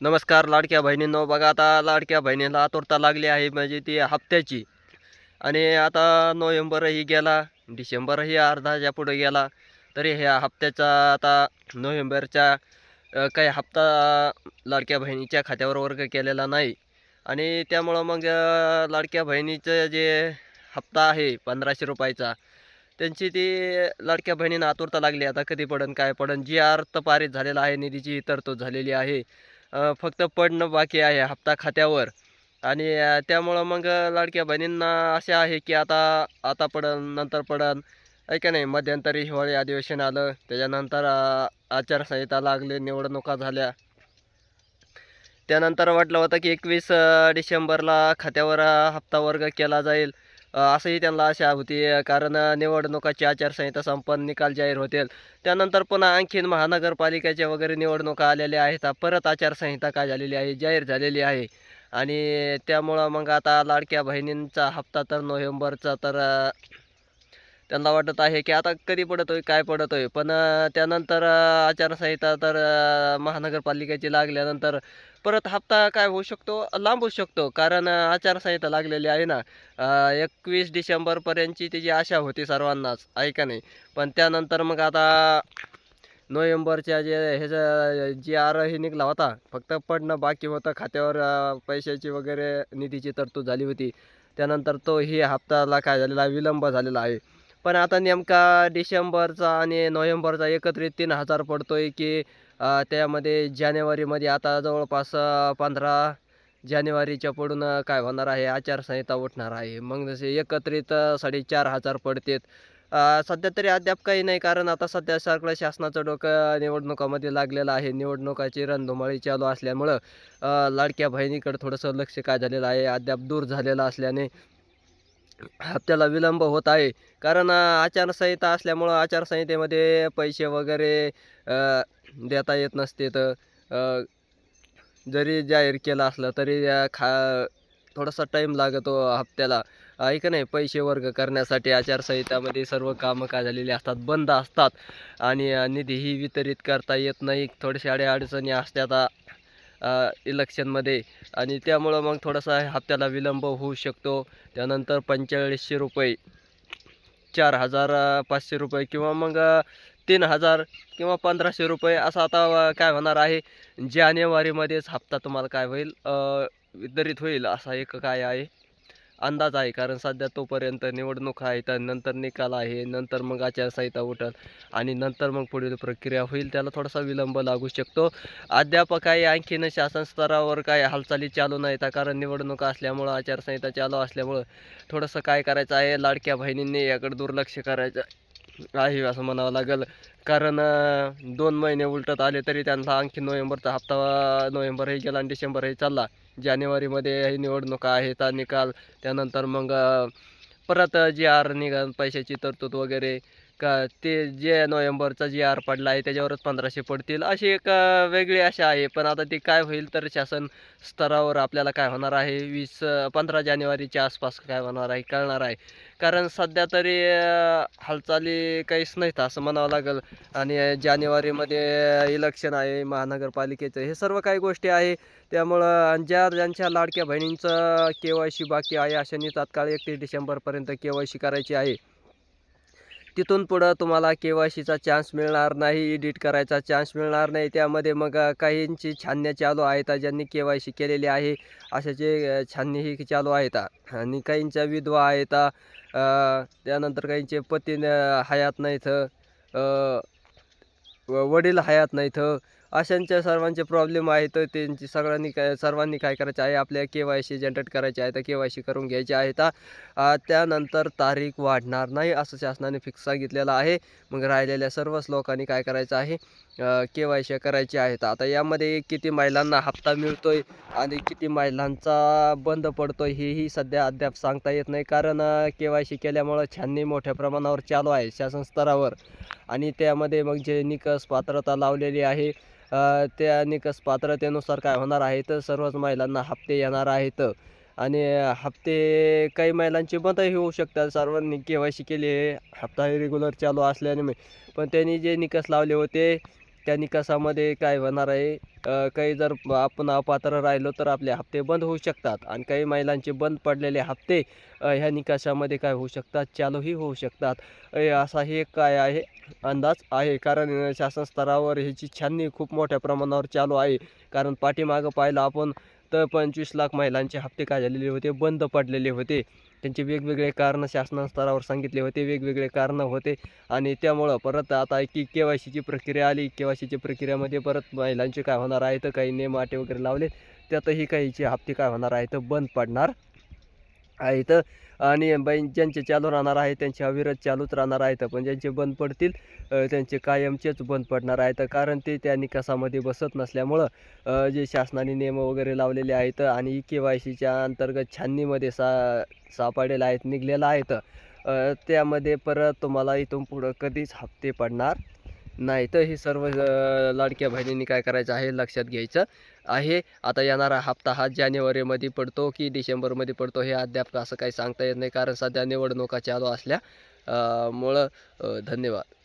नमस्कार लाडक्या बहिणींनो बघा आता लाडक्या बहिणीला आतुरता लागली आहे म्हणजे ती हप्त्याची. आणि आता नोव्हेंबरही गेला डिसेंबरही अर्धाच्या पुढे गेला तरी ह्या हप्त्याचा आता नोव्हेंबरच्या काही हप्ता लाडक्या बहिणीच्या खात्यावर वर्ग केलेला नाही. आणि त्यामुळं मग लाडक्या बहिणीचं जे हप्ता आहे पंधराशे रुपयाचा त्यांची ती लाडक्या बहिणींना आतुरता लागली. आता कधी पडन काय पडन जी अर्थ पारित झालेला आहे निधीची तरतूद झालेली आहे. फक्त पडणं बाकी आहे हप्ता खात्यावर. आणि त्यामुळं मग लाडक्या बहिणींना असे आहे की आता आता पडन नंतर पडन. ऐका नाही मध्यंतरी हिवाळी अधिवेशन आलं त्याच्यानंतर आचारसंहिता लागली निवडणुका झाल्या. त्यानंतर वाटलं होतं की एकवीस डिसेंबरला खात्यावर हप्ता वर्ग केला जाईल. असंही त्यांना आशा होती कारण निवडणुकाची आचारसंहिता संपन्न निकाल जाहीर होतील. त्यानंतर पुन्हा आणखीन महानगरपालिकेच्या वगैरे निवडणुका आलेल्या आहेत. परत आचारसंहिता काय झालेली आहे? जाहीर झालेली आहे. आणि त्यामुळं मग आता लाडक्या बहिणींचा हप्ता तर नोव्हेंबरचा तर त्यांना वाटत आहे की आता कधी पडतोय काय पडतोय? पण त्यानंतर आचारसंहिता तर महानगरपालिकेची लागल्यानंतर परत हप्ता काय होऊ शकतो? लांब होऊ शकतो कारण आचारसंहिता लागलेली आहे ना एकवीस डिसेंबरपर्यंतची त्याची आशा होती सर्वांनाच आहे का नाही? पण त्यानंतर मग आता नोव्हेंबरच्या जे ह्याचा जी आर हे निघाला होता फक्त पडणं बाकी होतं खात्यावर पैशाची वगैरे निधीची तरतूद झाली होती. त्यानंतर तो ही हप्ताला काय झालेला आहे, विलंब झालेला आहे. पण आता नेमका डिसेंबरचा आणि नोव्हेंबरचा एकत्रित तीन हजार पडतोय की त्यामध्ये जानेवारीमध्ये आता जवळपास पंधरा जानेवारीच्या पुढून काय होणार आहे? आचारसंहिता उठणार आहे. मग जसे एकत्रित साडेचार हजार पडतेत. सध्या तरी अद्याप काही नाही कारण आता सध्या सगळं शासनाचं डोकं निवडणुकामध्ये लागलेलं आहे. निवडणुकाची रणधुमाळी चालू असल्यामुळं लाडक्या बहिणीकडे थोडंसं लक्ष काय झालेलं आहे? अद्याप दूर झालेलं असल्याने हप्त्याला विलंब होत आहे. कारण आचारसंहिता असल्यामुळं आचारसंहितेमध्ये पैसे वगैरे देता येत नसते. तर जरी जाहीर केलं असलं तरी खा थोडासा टाईम लागतो हप्त्याला. आहे का नाही पैसे वर्ग करण्यासाठी आचारसंहितामध्ये सर्व कामं काय झालेली असतात? बंद असतात. आणि निधीही वितरित करता येत नाही. थोडेसे अडीअडचणी असतात. इलेक्शनमध्ये. आणि त्यामुळं मग थोडासा हप्त्याला विलंब होऊ शकतो. त्यानंतर पंचेचाळीसशे रुपये चार हजार पाचशे रुपये किंवा मग तीन हजार किंवा पंधराशे रुपये असं आता काय होणार आहे. जानेवारीमध्येच हप्ता तुम्हाला काय होईल? वितरित होईल असा एक काय आहे? अंदाज आहे. कारण सध्या तोपर्यंत निवडणूक आहे तर नंतर निकाल आहे नंतर मग आचारसंहिता उठल आणि नंतर मग पुढील प्रक्रिया होईल. त्याला थोडासा विलंब लागू शकतो. अद्याप काही आणखीन शासन स्तरावर काय हालचाली चालू नाहीत कारण निवडणूक असल्यामुळं आचारसंहिता चालू असल्यामुळं थोडंसं काय करायचं आहे? लाडक्या बहिणींनी याकडे दुर्लक्ष करायचं आहे असं म्हणावं लागेल. कारण दोन महिने उलटत आले तरी त्यांना आणखी नोव्हेंबरचा हप्ता नोव्हेंबरही गेला आणि डिसेंबरही चालला. जानेवारीमध्ये ही निवडणुका आहेत निकाल. त्यानंतर मग परत जी आर निघाल पैशाची तरतूद वगैरे का ते जे नोव्हेंबरचा जी आर पडला आहे त्याच्यावरच पंधराशे पडतील. अशी एक वेगळी आशा आहे. पण आता ती काय होईल तर शासन स्तरावर आपल्याला काय होणार आहे? वीस पंधरा जानेवारीच्या आसपास काय होणार आहे कळणार आहे. कारण सध्या तरी हालचाली काहीच नाहीत असं म्हणावं लागेल. आणि जानेवारीमध्ये इलेक्शन आहे महानगरपालिकेचं. हे सर्व काही गोष्टी आहे. त्यामुळं आणि ज्या ज्यांच्या लाडक्या बहिणींचं के वाय सी बाकी आहे अशांनी तात्काळ एकतीस डिसेंबरपर्यंत के वाय सी करायची आहे. तिथून पुढं तुम्हाला के वाय सीचा चान्स मिळणार नाही एडिट करायचा चान्स मिळणार नाही. त्यामध्ये मग काहींची छानण्या चालू आहेत ज्यांनी के वाय सी केलेली आहे अशाचे छाननीही चालू आहेत. आणि काहींच्या विधवा आहेत त्यानंतर काहींचे पती हयात नाहीत व वडील हयात नाहीत अशांच्या सर्वांचे प्रॉब्लेम आहेत त्यांची सगळ्यांनी काय सर्वांनी काय करायचं आहे? आपल्या के वाय सी जनरेट करायची आहे तर के वाय सी करून घ्यायचे आहेत तर त्यानंतर तारीख वाढणार नाही असं शासनाने फिक्स सांगितलेलं आहे. मग राहिलेल्या सर्वच लोकांनी काय करायचं आहे? के वाय सी करायची आहेत आता यामध्ये किती महिलांना हप्ता मिळतो आहे आणि किती महिलांचा बंद पडतोय हेही सध्या अद्याप सांगता येत नाही. कारण के वाय सी केल्यामुळं छाननी मोठ्या प्रमाणावर चालू आहे शासन स्तरावर. आणि त्यामध्ये मग जे निकष पात्रता लावलेली आहे त्या निकष पात्रतेनुसार काय होणार आहे तर सर्वच महिलांना हप्ते येणार आहेत. आणि हप्ते काही महिलांचे मतही होऊ शकतात. सर्वांनी के वाय सी केली आहे. हप्ता रेग्युलर चालू असल्याने. पण त्यांनी जे निकष लावले होते त्या निकासामध्ये काय होणार आहे? काही जर आपण अपात्र राहिलो तर आपले हप्ते बंद होऊ शकतात आणि काही महिलांचे बंद पडलेले हप्ते ह्या निकासामध्ये काय होऊ शकतात? चालूही होऊ शकतात. असाही असा हे काय आहे? अंदाज आहे. कारण शासन स्तरावर ह्याची छाननी खूप मोठ्या प्रमाणावर चालू आहे. कारण पाठीमागं पाहिलं आपण तर पंचवीस लाख महिलांचे हप्ते काय झालेले होते? बंद पडलेले होते. त्यांचे वेगवेगळे कारणं शासनस्तरावर सांगितले होते वेगवेगळे कारणं होते. आणि त्यामुळं परत आता की के वाय सीची प्रक्रिया आली. के वाय सीची प्रक्रियामध्ये परत महिलांचे काय होणार आहे तर काही नेम अटी वगैरे लावले त्यातही काहीचे हप्ते काय होणार आहे तर बंद पडणार. आहेत. आणि बाई ज्यांचे चालू राहणार आहे त्यांचे अविरत चालूच राहणार आहेत. पण ज्यांचे बंद पडतील त्यांचे कायमचेच बंद पडणार आहेत. कारण ते त्या निकासामध्ये बसत नसल्यामुळं जे शासनाने नियम वगैरे लावलेले आहेत आणि के वाय सीच्या अंतर्गत छाननीमध्ये सा सापडलेलं आहेत निघलेलं आहेत त्यामध्ये परत तुम्हाला इथून पुढं कधीच हप्ते पडणार नाही तर हे सर्व लाडक्या बहिणींनी काय करायचं आहे लक्षात घ्यायचं आहे. आता येणारा हप्ता हा जानेवारीमध्ये पडतो की डिसेंबरमध्ये पडतो हे अद्याप असं काही सांगता येत नाही कारण सध्या निवडणुका चालू असल्या मुळं धन्यवाद.